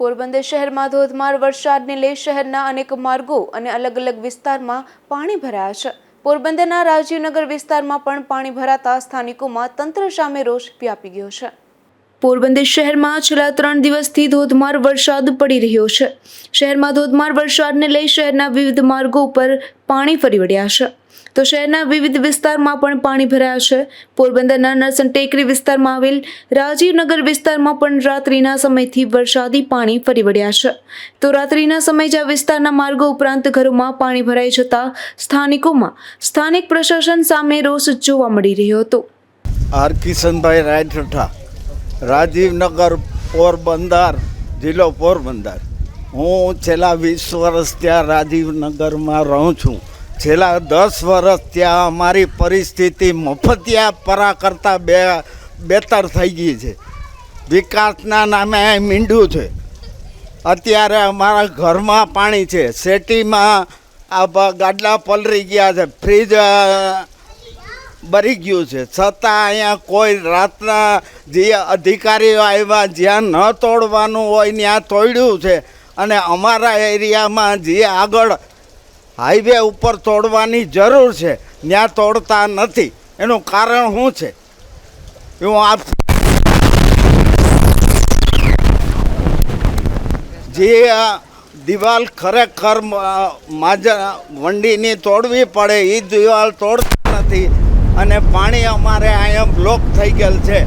પોરબંદર શહેરમાં ધોધમાર વરસાદને લઈ શહેરના અનેક માર્ગો અને અલગ અલગ વિસ્તારમાં પાણી ભરાયા છે. પોરબંદરના રાજીવનગર વિસ્તારમાં પણ પાણી ભરાતા સ્થાનિકોમાં તંત્ર સામે રોષ વ્યાપી ગયો છે. પોરબંદર શહેરમાં છેલ્લા ત્રણ દિવસથી ધોધમાર વરસાદ પડી રહ્યો છે. શહેરમાં ધોધમાર વરસાદને લઈ શહેરના વિવિધ માર્ગો ઉપર પાણી ફરી વળ્યા છે. તો શહેરના વિવિધ વિસ્તારમાં પણ પાણી ભરાયા છે. પોરબંદરના નરસન ટેકરી વિસ્તારમાં આવેલ રાજીવનગર વિસ્તારમાં પણ રાત્રિના સમયથી વરસાદી પાણી ફરી વળ્યા છે. તો રાત્રિના સમયે જ આ વિસ્તારના માર્ગો ઉપરાંત ઘરોમાં પાણી ભરાઈ જતા સ્થાનિકોમાં સ્થાનિક પ્રશાસન સામે રોષ જોવા મળી રહ્યો હતો. આર કિશનભાઈ રાયઠઠા, રાજીવનગર પોરબંદર, જિલ્લો પોરબંદર. હું છેલ્લા વીસ વર્ષ ત્યાં રાજીવનગરમાં રહું છું. છેલ્લા દસ વર્ષ ત્યાં અમારી પરિસ્થિતિ મફતિયા પરા કરતાં બે, બેતર થઈ ગઈ છે. વિકાસના નામે મીંડું છે. અત્યારે અમારા ઘરમાં પાણી છે. શેટીમાં આ ગાડલા પલરી ગયા છે. ફ્રીજ બરી ગયું છે. છતાં અહીંયા કોઈ રાતના જે અધિકારીઓ આવ્યા, જ્યાં ન તોડવાનું હોય, ત્યાં તોડ્યું છે. અને અમારા એરિયામાં જે આગળ હાઈવે ઉપર તોડવાની જરૂર છે. ત્યાં તોડતા નથી. એનું કારણ શું છે? હું આપ જે દિવાલ ખરેખર માજા વંડીની તોડવી પડે એ દિવાલ તોડતા નથી. અને પાણી અમારે અહીંયા બ્લોક થઈ ગયેલ છે.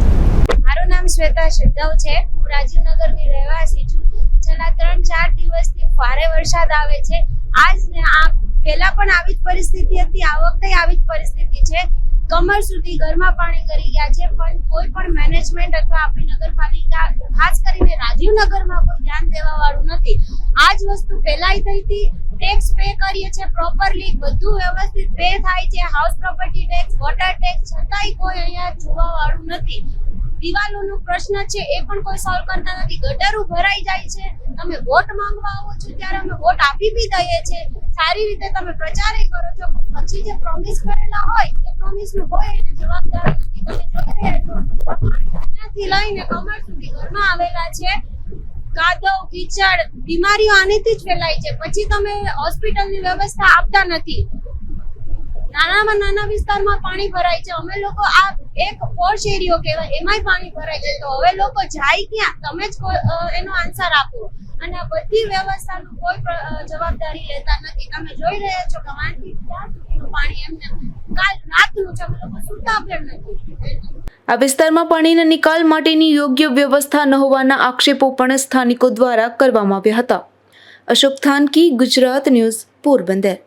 મારું નામ શ્વેતા શિદ્ધવ છે. હું રાજીવનગરની રહેવાસી છું. છેલ્લા ત્રણ ચાર દિવસથી ભારે વરસાદ આવે છે. આજ ને આ પહેલા પણ આવી જ પરિસ્થિતિ હતી, આ વખતે આવી જ પરિસ્થિતિ છે. કમર સુધી ઘરમાં પાણી કરી ગયા છે, પણ કોઈ પણ મેનેજમેન્ટ અથવા આપણી નગરપાલિકા, ખાસ કરીને રાજીવનગરમાં કોઈ ધ્યાન દેવા વાળું નથી. આ જ વસ્તુ પહેલાય થઈ હતી. ટેક્સ પે કરીએ છીએ પ્રોપરલી બધું વ્યવસ્થિત પે થાય છે. House property tax water tax છતાંય કોઈ અહીંયા જોવા નથી. દિવાલોનો પ્રશ્ન છે, એ પણ કોઈ સોલ્વ કરતા નથી. ગટરો ભરાઈ જાય છે. તમે વોટ માંગવા આવો છો ત્યારે અમે વોટ આપી બી દઈએ છીએ. સારી રીતે તમે પ્રચારે કરો છો. પછી જે પ્રોમિસ કરેલા હોય, એ પ્રોમિસનું હોય એને જવાબદાર તમે જોઈ રહ્યા છો. ત્યાંથી લઈને કમર સુધી ઘરમાં આવેલા છે. કાદવ કીચડ, બીમારીઓ આનેથી જ ફેલાય છે. પછી તમે હોસ્પિટલની વ્યવસ્થા આપતા નથી. નાનામાં નાના વિસ્તારમાં પાણી ભરાય છે. અમે લોકો આ એક પોર્શ એરિયો કહેવાય, એમાંય પાણી ભરાય છે. તો હવે લોકો જાય ક્યાં? તમે જ એનો આન્સર આપો. અને આ બધી વ્યવસ્થાનું કોઈ જવાબદારી લેતા નથી. તમે જોઈ રહ્યા છો કે વાંથી ત્યાં સુધીનું પાણી એમને કાલ રાતનું છે અમે લોકો સુતા પણ નથી. આ વિસ્તારમાં પાણીના નિકાલ માટેની યોગ્ય વ્યવસ્થા ન હોવાના આક્ષેપો પણ સ્થાનિકો દ્વારા કરવામાં આવ્યા હતા. અશોક થાનકી, ગુજરાત ન્યૂઝ, પોરબંદર.